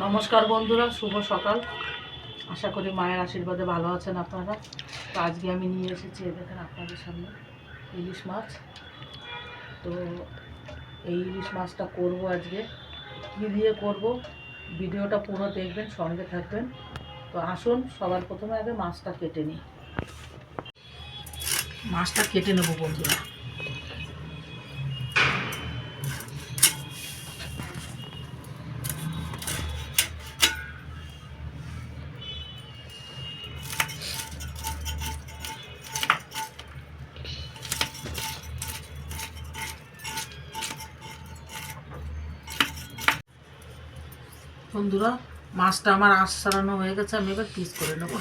নমস্কার বন্ধুরা, শুভ সকাল। আশা করি মায়ের আশীর্বাদে ভালো আছেন আপনারা। তো আজকে আমি নিয়ে এসেছি দেখেন আপনাদের সামনে, ইলিশ মাছ। তো এই ইলিশ মাছটা করব আজকে। কী দিয়ে করব? ভিডিওটা পুরো দেখবেন, সঙ্গে থাকবেন। তো আসুন, সবার প্রথমে আগে মাছটা কেটে নিই। মাছটা কেটে নেব বন্ধুরা। বন্ধুরা, মাছটা আমার আঁশ সারানো হয়ে গেছে, আমি এবার পিস করে নেব।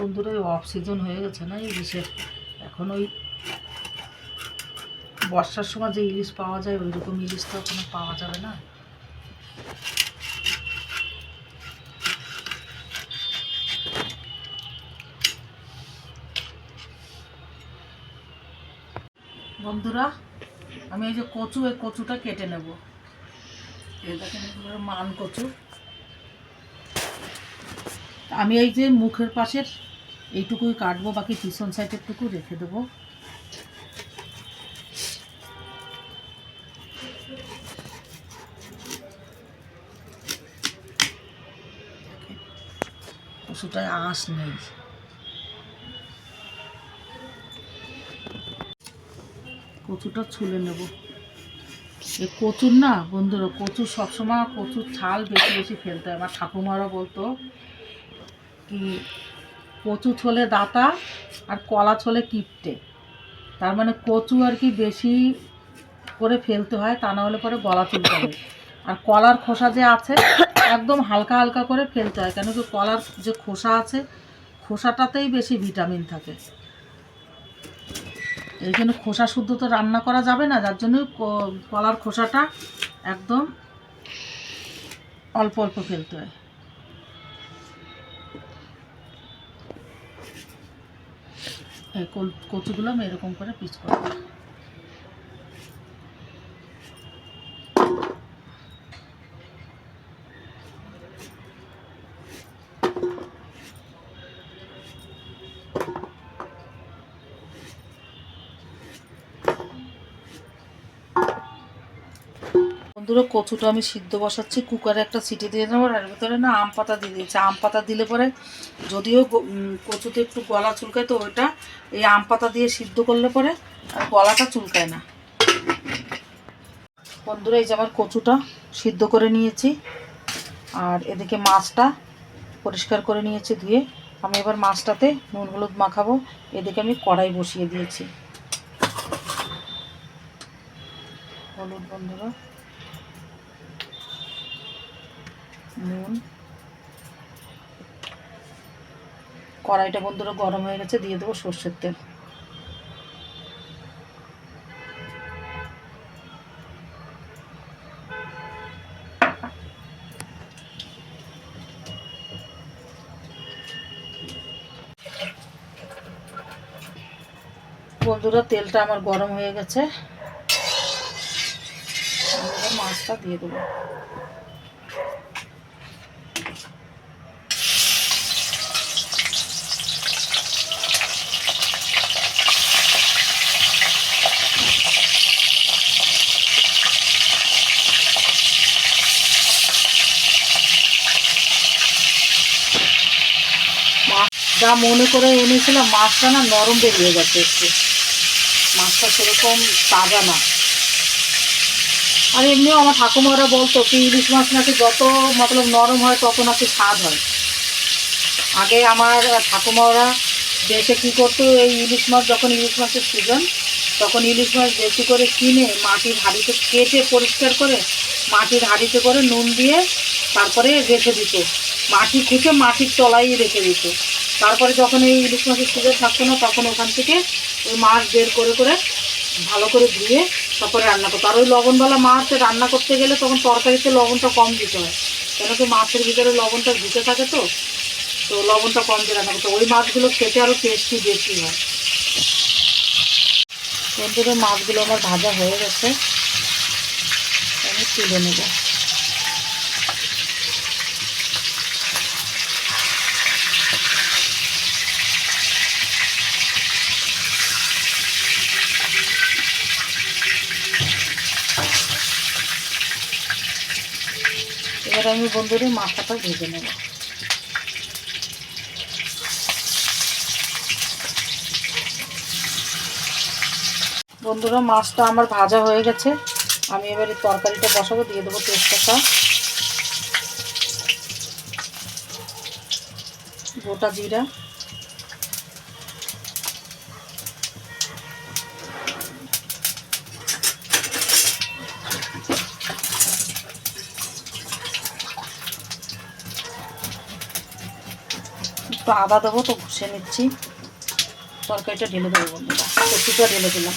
বন্ধুরা অফ সিজন হয়ে গেছে না এই বিশেষ এখন ওই বর্ষার সময় যে ইলিশ পাওয়া যায় ওই রকম ইলিশ তো এখনও পাওয়া যাবে না। বন্ধুরা, আমি এই যে কচু, এই কচুটা কেটে নেব। এগুলো মান কচু। আমি এই যে মুখের পাশের এইটুকুই কাটবো, বাকি পিছন সাইডেরটুকু রেখে দেবো। কচুটায় আঁশ নেই। কচুটা ছুলে নেব। এই কচুর না, বন্ধুরা কচুর সবসময় কচুর ছাল বেশি বেশি ফেলতে হয়। আমার ঠাকুমারা বলতো কি, কচু ছলে দাতা আর কলা ছলে কিপটে। তার মানে কচু আর কি বেশি করে ফেলতে হয়, তা না হলে পরে গলা চুলকাবে আর কলার খোসা যে আছে, একদম হালকা হালকা করে ফেলতে হয়, কেন কি কলার যে খোসা আছে, খোসাটাতেই বেশি ভিটামিন থাকে। এই জন্য খোসা শুদ্ধ তো রান্না করা যাবে না, যার জন্য কলার খোসাটা একদম অল্প অল্প ফেলতে হয়। এই কচুগুলো আমি এরকম করে পিস করব বন্ধুরা কচুটা আমি সিদ্ধ বসাচ্ছি কুকারে একটা সিটি দিয়ে নেব আর ভিতরে না আম পাতা দিয়ে দিয়েছি। আম পাতা দিলে পরে যদিও কচুতে একটু গলা চুলকায় তো ওইটা, এই আম পাতা দিয়ে সিদ্ধ করলে পরে আর গলাটা চুলকায় না। বন্ধুরা, এই যে আমার কচুটা সিদ্ধ করে নিয়েছি আর এদিকে মাছটা পরিষ্কার করে নিয়েছি ধুয়ে। আমি এবার মাছটাতে নুন হলুদ মাখাবো, এদিকে আমি কড়াই বসিয়ে দিয়েছি। হলুদ বন্ধুরা। নুন। কড়াইটা বন্ধুরা গরম হয়ে গেছে, দিয়ে দেবো সর্ষের তেল। বন্ধুরা, তেলটা আমার গরম হয়ে গেছে। মাছটা দিয়ে দেবো মাছ যা মনে করে এনেছিলাম, মাছটা না নরম বেরিয়ে গেছে একটু। মাছটা সেরকম তাজা না। আর এমনিও আমার ঠাকুমারা বলতো কি ইলিশ মাছ নাকি যত মতলব নরম হয়, তত নাকি স্বাদ হয়। আগে আমার ঠাকুমারা দেশে কী করতো, এই ইলিশ মাছ, যখন ইলিশ মাছের সিজন তখন ইলিশ মাছ বেশি করে কিনে মাটির হাঁড়িতে কেটে পরিষ্কার করে মাটির হাঁড়িতে করে নুন দিয়ে তারপরে রেখে দিত। মাটি খুঁজে মাটির তলায় রেখে দিত। তারপরে যখন এই ইলিশ মাছের সিজন থাকতো না, তখন ওখান থেকে ওই মাছ বের করে করে ভালো করে ধুয়ে তারপরে রান্না করতে। আর ওই লবণওয়ালা মাছ রান্না করতে গেলে তখন তরকারিতে লবণটা কম দিতে হয়। কেন কি মাছের ভিতরে লবণটা ঢুকে থাকে তো তো লবণটা কম দিয়ে রান্না করতে। ওই মাছগুলো খেতে আরও টেস্টি বেশি হয়। মাছগুলো আমার ভাজা হয়ে গেছে। আমি তুলে নেব। এবার আমি বন্ধুরে মাথাটা ভেজে নেব। বন্ধুরা, মাছটা আমার ভাজা হয়ে গেছে। আমি এবারে তরকারিটা বসাবো, দিয়ে দেবো তেজপাতা। গোটা জিরা। একটু আদা দেবো, তো ঘষে নিচ্ছি। তরকারিটা ঢেলে দেবো বন্ধুরা। কচুটা ঢেলে দিলাম।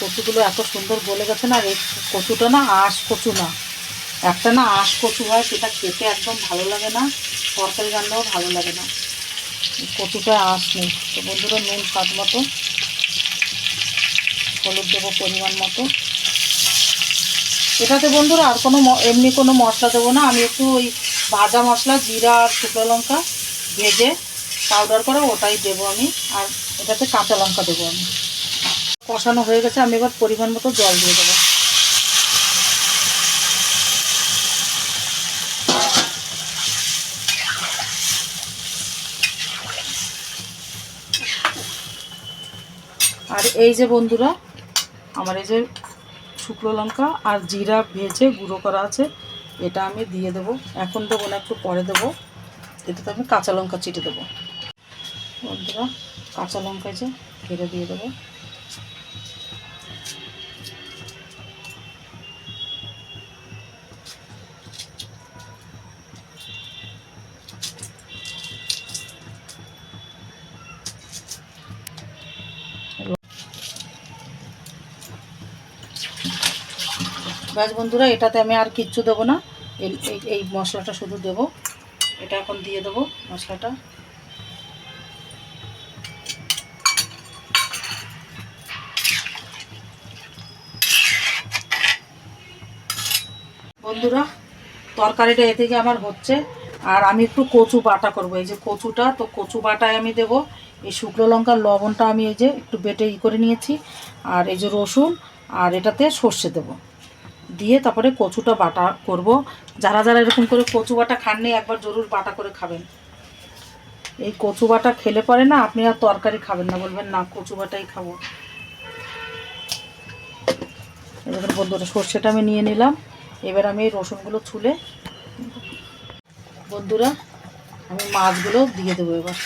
কচুগুলো এত সুন্দর বলে গেছে না আর এই কচুটা না আঁশ কচু না। একটা না আঁশ কচু হয়, সেটা খেতে একদম ভালো লাগে না। তরকারি রান্নাও ভালো লাগে না। কচুটা আঁশ নেই। তো বন্ধুরা নুন স্বাদ মতো, হলুদ দেবো পরিমাণ মতো। এটাতে বন্ধুরা আর কোনো এমনি কোনো মশলা দেবো না। আমি একটু ওই ভাজা মশলা, জিরা আর শুকনো লঙ্কা ভেজে পাউডার করে ওটাই দেবো আমি। আর এটাতে কাঁচা লঙ্কা দেবো আমি। কষানো হয়ে গেছে, আমি এবার পরিমাণ মতো জল দিয়ে দেবো। আর এই যে বন্ধুরা, আমার এই যে শুকনো লঙ্কা আর জিরা ভেজে গুঁড়ো করা আছে। এটা আমি দিয়ে দেব। এখন দেবো না, একটু পরে দেবো। এটাতে আমি কাঁচা লঙ্কা চিটে দেবো। বন্ধুরা, কাঁচা লঙ্কা যে ঘেরে দিয়ে দেবো। ব্যাস বন্ধুরা, এটাতে আমি আর কিচ্ছু দেবো না। এই মশলাটা শুধু দেবো। এটা এখন দিয়ে দেবো মশলাটা। বন্ধুরা, তরকারিটা এ থেকে আমার হচ্ছে। আর আমি একটু কচু বাটা করব। এই যে কচুটা, তো কচু বাটায় আমি দেবো। এই শুকনো লঙ্কার লবণটা আমি এই যে একটু বেটে ই করে নিয়েছি। আর এই যে রসুন, আর এটাতে সর্ষে দেবো। দিয়ে তারপরে কচুটা বাটা করব। যারা যারা এরকম করে কচু বাটা খাননি একবার জরুর বাটা করে খাবেন। এই কচু বাটা খেলে পরে না আপনি আর তরকারি খাবেন না, বলবেন না, কচু বাটাই খাব। এবার বন্ধুরা, সর্ষেটা আমি নিয়ে নিলাম। এবার আমি এই রসুনগুলো ছুলে বন্ধুরা, আমি মাছগুলো দিয়ে দেবো এবার।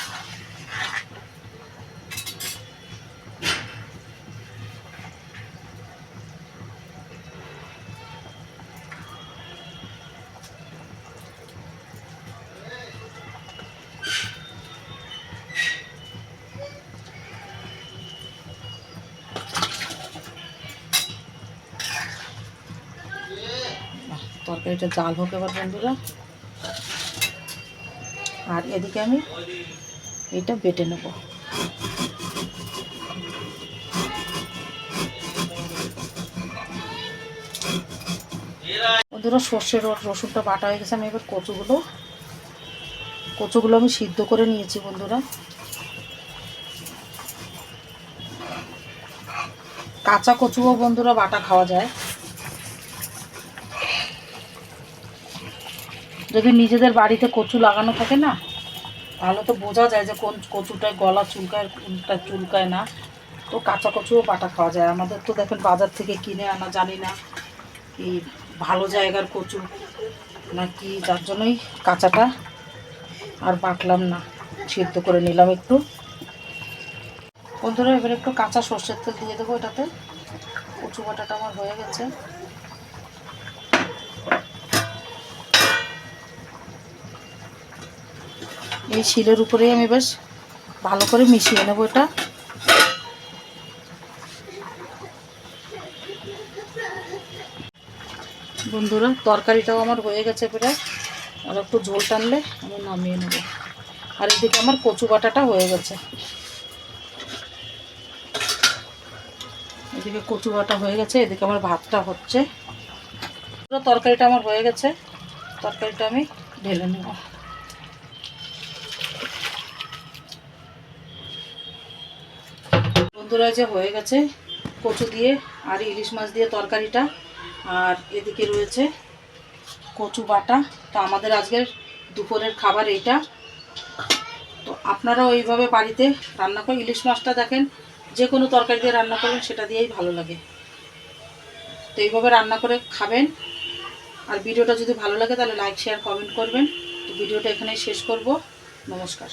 তরকারিটা জাল হোক এবার বন্ধুরা। আর এদিকে আমি এটা বেটে নেব। বন্ধুরা, সর্ষের রস- রসুনটা বাটা হয়ে গেছে, আমি এবার কচুগুলো কচুগুলো আমি সিদ্ধ করে নিয়েছি বন্ধুরা। কাঁচা কচুও বন্ধুরা বাটা খাওয়া যায়। যদি নিজেদের বাড়িতে কচু লাগানো থাকে না, তাহলে তো বোঝা যায় যে কোন কচুটায় গলা চুলকায়, কোনটা চুলকায় না। তো কাঁচা কচুও বাটা খাওয়া যায়। আমাদের তো দেখেন বাজার থেকে কিনে আনা, জানি না কি ভালো জায়গার কচু নাকি যার জন্যই কাঁচাটা আর বাটলাম না, সিদ্ধ করে নিলাম একটু। বন্ধুরা, এবার একটু কাঁচা সর্ষের তেল দিয়ে দেবো এটাতে। কচু বাটাটা আমার হয়ে গেছে। এই শিলের উপরেই আমি বেশ ভালো করে মিশিয়ে নেব এটা। বন্ধুরা, তরকারিটাও আমার হয়ে গেছে প্রায়। আর একটু ঝোল টানলে আমি নামিয়ে নেব। আর এদিকে আমার কচু বাটাটা হয়ে গেছে। এদিকে কচু বাটা হয়ে গেছে, এদিকে আমার ভাতটা হচ্ছে। তরকারিটা আমার হয়ে গেছে। তরকারিটা আমি ঢেলে নেব। বন্ধুরা, যে হয়ে গেছে কচু দিয়ে আর ইলিশ মাছ দিয়ে তরকারিটা, আর এদিকে রয়েছে কচু বাটা। তো আমাদের আজকের দুপুরের খাবার এইটা। তো আপনারাও এইভাবে বাড়িতে রান্না করে ইলিশ মাছটা দেখেন, যে কোনো তরকারি দিয়ে রান্না করবেন সেটা দিয়েই ভালো লাগে। তো এইভাবে রান্না করে খাবেন। আর ভিডিওটা যদি ভালো লাগে, তাহলে লাইক, শেয়ার, কমেন্ট করবেন। তো ভিডিওটা এখানেই শেষ করব। নমস্কার।